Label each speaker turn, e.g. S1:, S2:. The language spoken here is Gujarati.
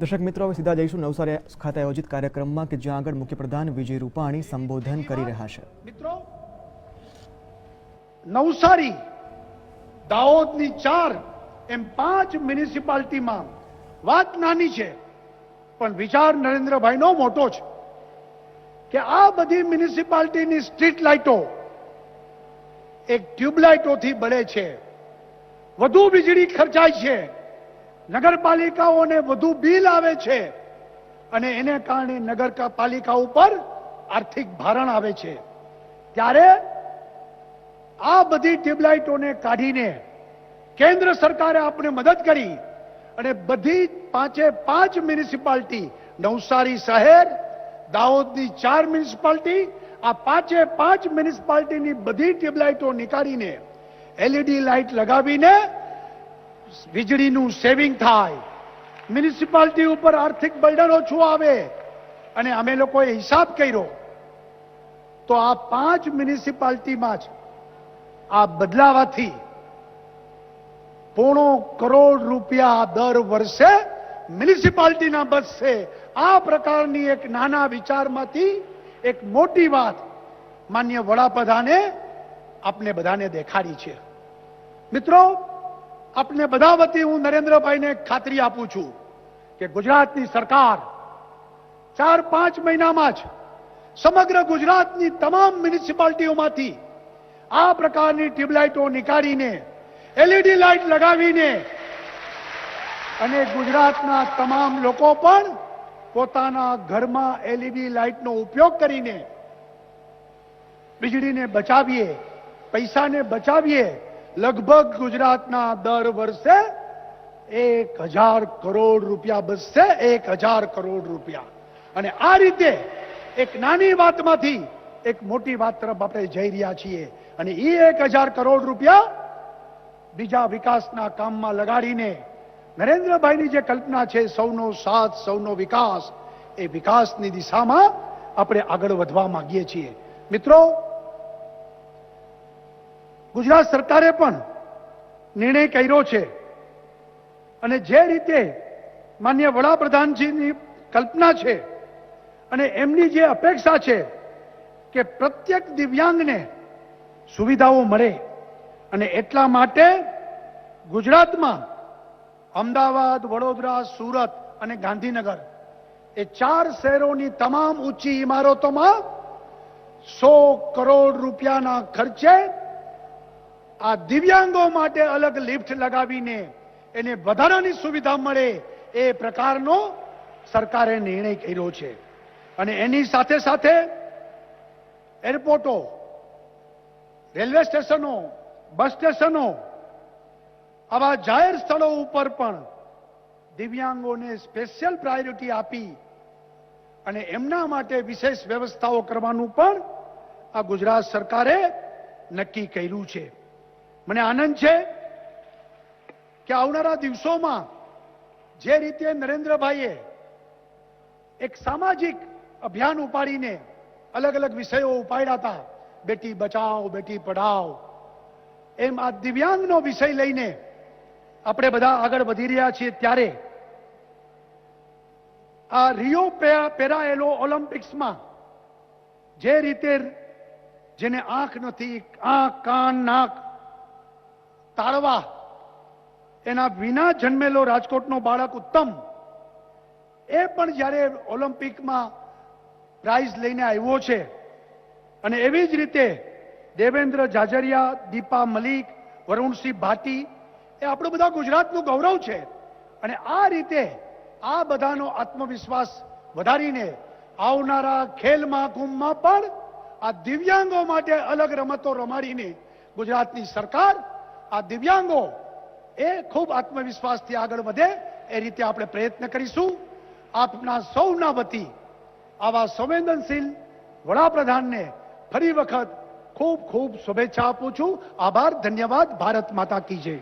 S1: દર્શક મિત્રો, હવે સીધા જઈશું નવસારી ખાતે આયોજિત કાર્યક્રમમાં કે જ્યાં આગળ મુખ્યપ્રધાન વિજય રૂપાણી સંબોધન કરી રહ્યા છે.
S2: મિત્રો, નવસારી દાહોદની ચાર, એમ પાંચ મ્યુનિસિપાલિટીમાં વાત નાની છે, પણ વિચાર નરેન્દ્રભાઈનો મોટો છે કે આ બધી મ્યુનિસિપાલિટીની સ્ટ્રીટ લાઇટો એક ટ્યુબલાઇટોથી બળે છે, વધુ વીજળી ખર્ચાય છે નગરપાલિકાઓને વધુ બિલ આવે છે અને એને કારણે નગરપાલિકા ઉપર આર્થિક ભારણ આવે છે. ત્યારે આ બધી ટ્યુબલાઇટોને કાઢીને કેન્દ્ર સરકારે આપણે મદદ કરી અને બધી પાંચે પાંચ મ્યુનિસિપાલિટી, નવસારી શહેર, દાહોદની ચાર મ્યુનિસિપાલિટી, આ પાંચે પાંચ મ્યુનિસિપાલિટીની બધી ટ્યુબલાઇટો નીકાળીને એલઈડી લાઇટ લગાવીને વીજળીનું સેવિંગ થાય. મ્યુનિસિપાલિટી ઉપર આર્થિક બર્ડન ઓછું આવે. અને અમે લોકોએ હિસાબ કર્યો. તો આ પાંચ મ્યુનિસિપાલિટીમાં જ આ બદલાવાથી પોણો કરોડ રૂપિયા દર વર્ષે મ્યુનિસિપાલિટીના બચશે. આ પ્રકારની એક નાના વિચારમાંથી એક મોટી વાત માન્ય વડાપ્રધાને આપને બધાને દેખાડી છે. મિત્રો આપને બધા વતી હું નરેન્દ્રભાઈને ખાતરી આપું છું કે ગુજરાતની સરકાર ચાર પાંચ મહિનામાં જ સમગ્ર ગુજરાતની તમામ મ્યુનિસિપાલિટીઓમાંથી આ પ્રકારની ટ્યુબલાઇટો નીકાળીને એલઈડી લાઇટ લગાવીને અને ગુજરાતના તમામ લોકો પણ પોતાના ઘરમાં એલઈડી લાઇટનો ઉપયોગ કરીને વીજળીને બચાવીએ, પૈસાને બચાવીએ લગભગ ગુજરાતના દર વર્ષે એક હજાર કરોડ રૂપિયા બચશે એક હજાર કરોડ રૂપિયા. અને આ રીતે એક નાની વાતમાંથી એક મોટી વાત તરફ આપણે જઈ રહ્યા છીએ. અને એ એક હજાર કરોડ રૂપિયા બીજા વિકાસના કામમાં લગાડીને નરેન્દ્રભાઈની જે કલ્પના છે સૌનો સાથ, સૌનો વિકાસ, એ વિકાસની દિશામાં આપણે આગળ વધવા માંગીએ છીએ. મિત્રો ગુજરાત સરકારે પણ નિર્ણય કર્યો છે. અને જે રીતે માન્ય વડાપ્રધાનજીની કલ્પના છે અને એમની જે અપેક્ષા છે કે પ્રત્યેક દિવ્યાંગને સુવિધાઓ મળે અને એટલા માટે ગુજરાતમાં અમદાવાદ, વડોદરા, સુરત અને ગાંધીનગર એ ચાર શહેરોની તમામ ઊંચી ઇમારતોમાં સો કરોડ રૂપિયાના ખર્ચે આ દિવ્યાંગો માટે અલગ લિફ્ટ લગાવીને એને વધારાની સુવિધા મળે એ પ્રકારનો સરકારે નિર્ણય કર્યો છે. અને એની સાથે સાથે એરપોર્ટો, રેલવે સ્ટેશનો, બસ સ્ટેશનો, આવા જાહેર સ્થળો ઉપર પણ દિવ્યાંગોને સ્પેશિયલ પ્રાયોરિટી આપી અને એમના માટે વિશેષ વ્યવસ્થાઓ કરવાનું પણ આ ગુજરાત સરકારે નક્કી કર્યું છે. મને આનંદ છે કે આવનારા દિવસોમાં જે રીતે નરેન્દ્રભાઈએ એક સામાજિક અભિયાન ઉપાડીને અલગ અલગ વિષયો ઉપાડ્યા હતા, બેટી બચાવ બેટી પઢાવ એમ આ દિવ્યાંગનો વિષય લઈને આપણે બધા આગળ વધી રહ્યા છીએ ત્યારે આ રિયો પેરાયેલો ઓલિમ્પિક્સમાં જે રીતે જેને આંખ નથી, આંખ, કાન, નાક તાળવા. એના વિના જન્મેલો રાજકોટનો બાળક ઉત્તમ. એ પણ જ્યારે ઓલિમ્પિકમાં પ્રાઇઝ લઈને આવ્યો છે. અને એવી જ રીતે દેવેન્દ્ર જાજરિયા, દીપા મલિક, વરુણસિંહ ભાટી, એ આપણું બધા ગુજરાતનું ગૌરવ છે. અને આ રીતે આ બધાનો આત્મવિશ્વાસ વધારીને આવનારા ખેલ મહાકુંભમાં પણ આ દિવ્યાંગો માટે અલગ રમતો રમાડીને ગુજરાતની સરકાર આ દિવ્યાંગો એ ખૂબ આત્મવિશ્વાસથી આગળ વધે એ રીતે આપણે પ્રયત્ન કરીશું. આપના સૌના વતી આવા સંવેદનશીલ વડાપ્રધાનને ફરી વખત ખૂબ ખૂબ શુભેચ્છા આપું છું. આભાર, ધન્યવાદ. ભારત માતા કી જય.